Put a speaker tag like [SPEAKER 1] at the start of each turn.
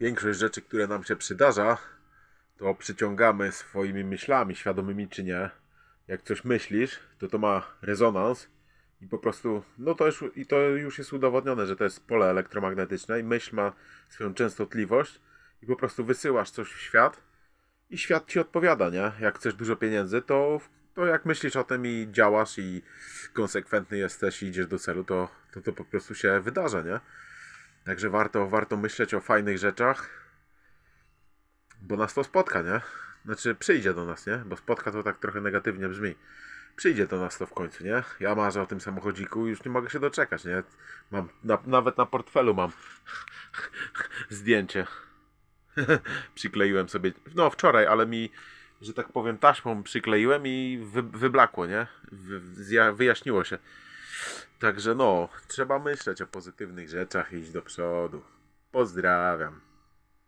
[SPEAKER 1] większość rzeczy, które nam się przydarza, to przyciągamy swoimi myślami, świadomymi czy nie. Jak coś myślisz, to to ma rezonans i po prostu, no to już, i to już jest udowodnione, że to jest pole elektromagnetyczne i myśl ma swoją częstotliwość i po prostu wysyłasz coś w świat i świat ci odpowiada, nie? Jak chcesz dużo pieniędzy, to, to jak myślisz o tym i działasz i konsekwentny jesteś i idziesz do celu, to to, to po prostu się wydarza, nie? Także warto, warto myśleć o fajnych rzeczach, bo nas to spotka, nie? Znaczy przyjdzie do nas, nie? Bo spotka to tak trochę negatywnie brzmi. Przyjdzie do nas to w końcu, nie? Ja marzę o tym samochodziku i już nie mogę się doczekać, nie? Mam, na, nawet na portfelu mam zdjęcie. Przykleiłem sobie, no wczoraj, ale mi, że tak powiem, taśmą przykleiłem i wy, wyblakło, nie? Wy, wyjaśniło się. Także no, trzeba myśleć o pozytywnych rzeczach i iść do przodu. Pozdrawiam.